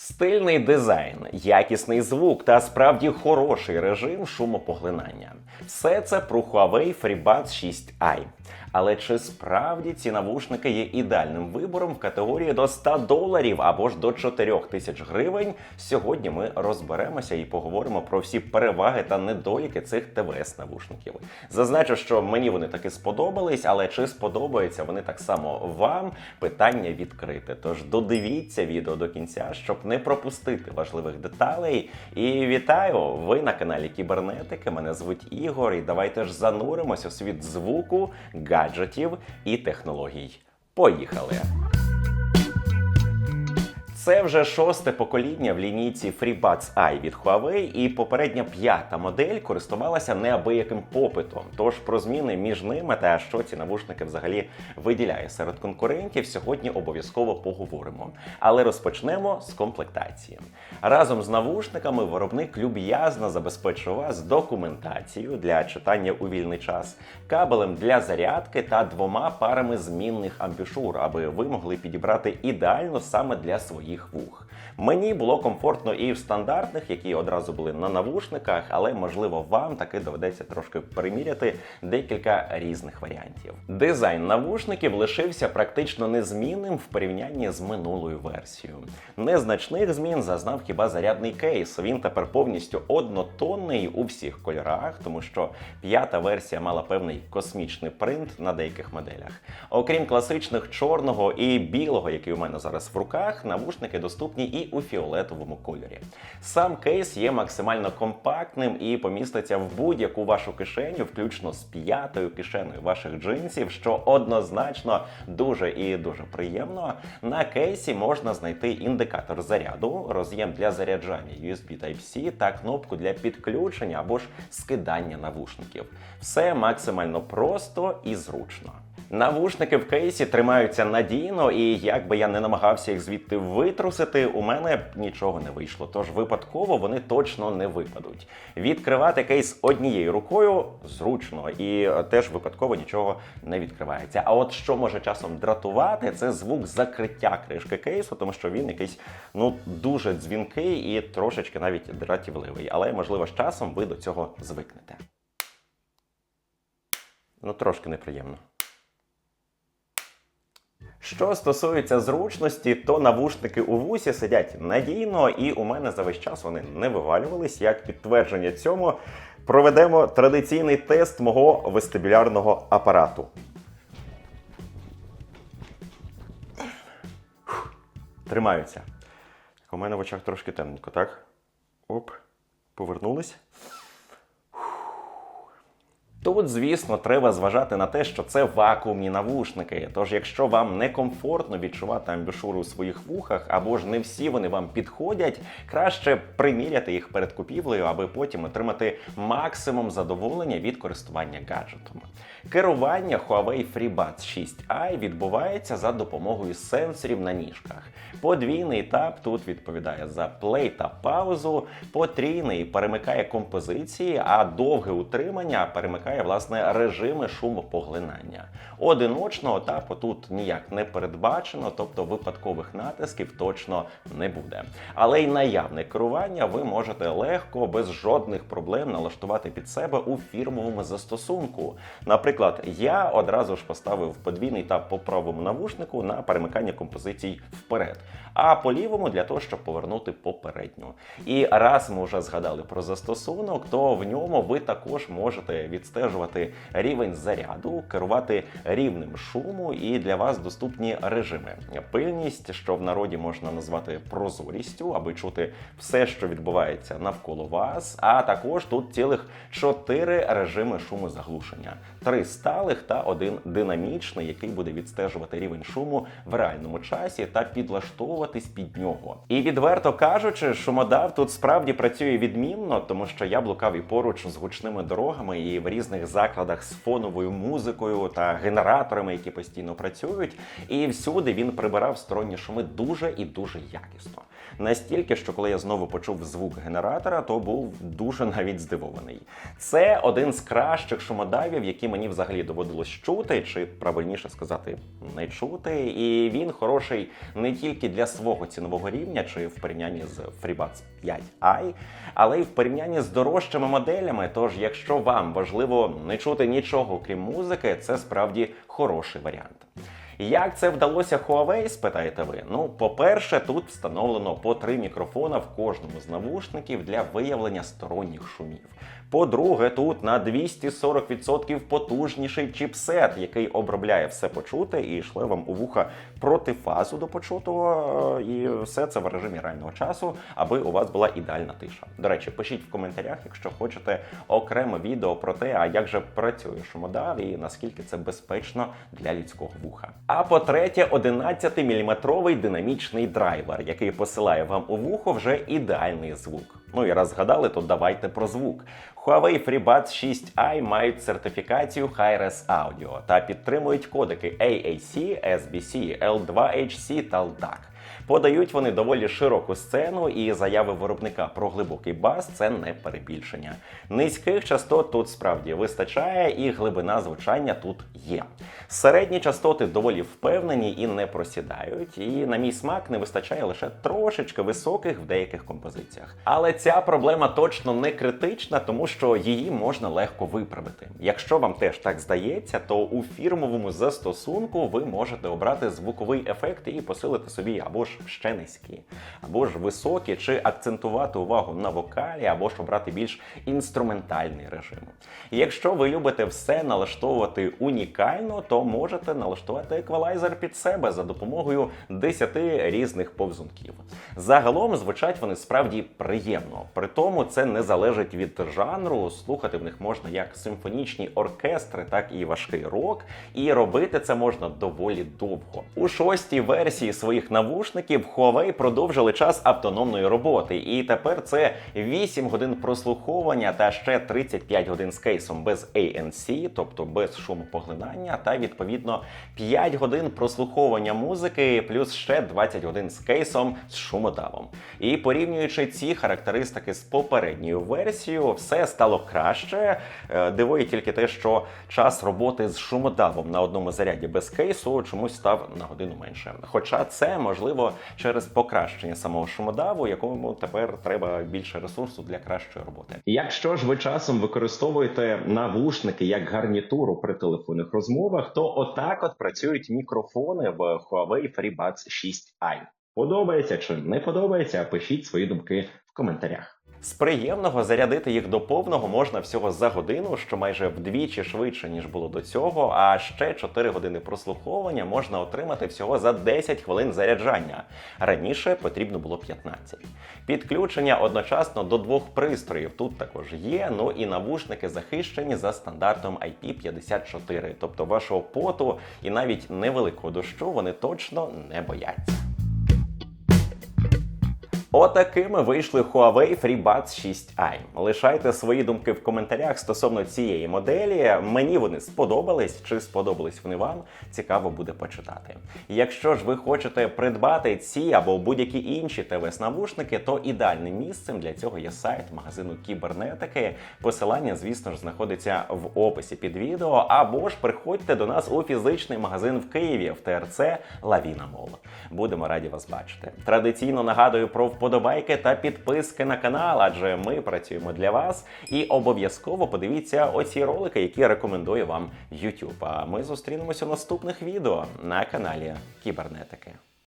Стильний дизайн, якісний звук та справді хороший режим шумопоглинання. Все це про Huawei FreeBuds 6i. Але чи справді ці навушники є ідеальним вибором в категорії до 100 доларів або ж до 4 тисяч гривень? Сьогодні ми розберемося і поговоримо про всі переваги та недоліки цих ТВС навушників. Зазначу, що мені вони таки сподобались, але чи сподобаються вони так само вам? Питання відкрите. Тож додивіться відео до кінця, щоб не пропустити важливих деталей. І вітаю! Ви на каналі Кібернетики. Мене звуть Ігор, і давайте ж зануримось у світ звуку, гаджетів і технологій. Поїхали! Це вже шосте покоління в лінійці FreeBuds i від Huawei, і попередня п'ята модель користувалася неабияким попитом. Тож про зміни між ними та що ці навушники взагалі виділяє серед конкурентів, сьогодні обов'язково поговоримо. Але розпочнемо з комплектації. Разом з навушниками виробник люб'язно забезпечує вас документацією для читання у вільний час, кабелем для зарядки та двома парами змінних амбішур, аби ви могли підібрати ідеально саме для своїх вух. Мені було комфортно і в стандартних, які одразу були на навушниках, але можливо вам таки доведеться трошки переміряти декілька різних варіантів. Дизайн навушників лишився практично незмінним в порівнянні з минулою версією. Незначних змін зазнав хіба зарядний кейс. Він тепер повністю однотонний у всіх кольорах, тому що п'ята версія мала певний космічний принт на деяких моделях. Окрім класичних чорного і білого, який у мене зараз в руках, навушники доступні і у фіолетовому кольорі. Сам кейс є максимально компактним і поміститься в будь-яку вашу кишеню, включно з п'ятою кишеною ваших джинсів, що однозначно дуже і дуже приємно. На кейсі можна знайти індикатор заряду, роз'єм для заряджання USB Type-C та кнопку для підключення або ж скидання навушників. Все максимально просто і зручно. Навушники в кейсі тримаються надійно, і як би я не намагався їх звідти витрусити, у мене нічого не вийшло. Тож випадково вони точно не випадуть. Відкривати кейс однією рукою зручно і теж випадково нічого не відкривається. А от що може часом дратувати, це звук закриття кришки кейсу, тому що він якийсь ну дуже дзвінкий і трошечки навіть дратівливий. Але можливо з часом ви до цього звикнете. Ну, трошки неприємно. Що стосується зручності, то навушники у вусі сидять надійно, і у мене за весь час вони не вивалювались. Як підтвердження цьому, проведемо традиційний тест мого вестибулярного апарату. Тримаються. У мене в очах трошки темненько, так? Оп, повернулись. Тут, звісно, треба зважати на те, що це вакуумні навушники. Тож, якщо вам некомфортно відчувати амбішуру у своїх вухах, або ж не всі вони вам підходять, краще приміряти їх перед купівлею, аби потім отримати максимум задоволення від користування гаджетом. Керування Huawei FreeBuds 6i відбувається за допомогою сенсорів на ніжках. Подвійний тап тут відповідає за плей та паузу, потрійний перемикає композиції, а довге утримання перемикає власне режими шумопоглинання. Одиночного тапу тут ніяк не передбачено, тобто випадкових натисків точно не буде. Але й наявне керування ви можете легко, без жодних проблем налаштувати під себе у фірмовому застосунку. Наприклад, я одразу ж поставив подвійний тап по правому навушнику на перемикання композицій вперед, а по лівому для того, щоб повернути попередню. І раз ми вже згадали про застосунок, то в ньому ви також можете відстежувати рівень заряду, керувати рівнем шуму, і для вас доступні режими. Пильність, що в народі можна назвати прозорістю, аби чути все, що відбувається навколо вас. А також тут цілих чотири режими шумозаглушення: три сталих та один динамічний, який буде відстежувати рівень шуму в реальному часі та підлаштовуватись під нього. І відверто кажучи, шумодав тут справді працює відмінно, тому що я блукав і поруч з гучними дорогами, і в різних закладах з фоновою музикою та генераторами, які постійно працюють. І всюди він прибирав сторонні шуми дуже і дуже якісно. Настільки, що коли я знову почув звук генератора, то був дуже навіть здивований. Це один з кращих шумодавів, які мені взагалі доводилось чути, чи правильніше сказати, не чути. І він хороший не тільки для свого цінового рівня, чи в порівнянні з FreeBuds 5i, але й в порівнянні з дорожчими моделями. Тож, якщо вам важливо не чути нічого крім музики, це справді хороший варіант. Як це вдалося Huawei, спитаєте ви? Ну, по-перше, тут встановлено по три мікрофона в кожному з навушників для виявлення сторонніх шумів. По-друге, тут на 240% потужніший чіпсет, який обробляє все почуте і шле вам у вуха протифазу до почутого, і все це в режимі реального часу, аби у вас була ідеальна тиша. До речі, пишіть в коментарях, якщо хочете окреме відео про те, а як же працює шумодав і наскільки це безпечно для людського вуха. А по-третє, 11-мм динамічний драйвер, який посилає вам у вухо вже ідеальний звук. Ну і раз згадали, то давайте про звук. Huawei FreeBuds 6i мають сертифікацію Hi-Res Audio та підтримують кодики AAC, SBC, L2HC та LDAC. Подають вони доволі широку сцену, і заяви виробника про глибокий бас це не перебільшення. Низьких частот тут справді вистачає, і глибина звучання тут є. Середні частоти доволі впевнені і не просідають. І на мій смак не вистачає лише трошечки високих в деяких композиціях. Але ця проблема точно не критична, тому що її можна легко виправити. Якщо вам теж так здається, то у фірмовому застосунку ви можете обрати звуковий ефект і посилити собі або ж ще низькі, або ж високі, чи акцентувати увагу на вокалі, або ж обрати більш інструментальний режим. І Якщо ви любите все налаштовувати унікально, то можете налаштувати еквалайзер під себе за допомогою 10 різних повзунків. Загалом звучать вони справді приємно. При тому це не залежить від жанру. Слухати в них можна як симфонічні оркестри, так і важкий рок. І робити це можна доволі довго. У шостій версії своїх навушників Huawei продовжили час автономної роботи, і тепер це 8 годин прослуховування та ще 35 годин з кейсом без ANC, тобто без шумопоглинання, та відповідно 5 годин прослуховування музики, плюс ще 20 годин з кейсом з шумодавом. І порівнюючи ці характеристики з попередньою версією, все стало краще. Е, Дивує тільки те, що час роботи з шумодавом на одному заряді без кейсу чомусь став на годину менше. Хоча це можливо через покращення самого шумодаву, якому тепер треба більше ресурсу для кращої роботи. Якщо ж ви часом використовуєте навушники як гарнітуру при телефонних розмовах, то отак от працюють мікрофони в Huawei FreeBuds 6i. Подобається чи не подобається? Пишіть свої думки в коментарях. З приємного зарядити їх до повного можна всього за годину, що майже вдвічі швидше ніж було до цього. А ще 4 години прослуховування можна отримати всього за 10 хвилин заряджання. Раніше потрібно було 15. Підключення одночасно до двох пристроїв тут також є. Ну і навушники захищені за стандартом IP54, тобто вашого поту і навіть невеликого дощу вони точно не бояться. Отакими вийшли Huawei FreeBuds 6i. Лишайте свої думки в коментарях стосовно цієї моделі. Мені вони сподобались чи сподобались вони вам. Цікаво буде почитати. Якщо ж ви хочете придбати ці або будь-які інші ТВС-навушники, то ідеальним місцем для цього є сайт магазину кібернетики. Посилання, звісно ж, знаходиться в описі під відео. Або ж приходьте до нас у фізичний магазин в Києві в ТРЦ Лавіна Мол. Будемо раді вас бачити. Традиційно нагадую про вподобайки та підписки на канал, адже ми працюємо для вас. І обов'язково подивіться оці ролики, які рекомендує вам YouTube. А ми зустрінемося у наступних відео на каналі Кібернетики.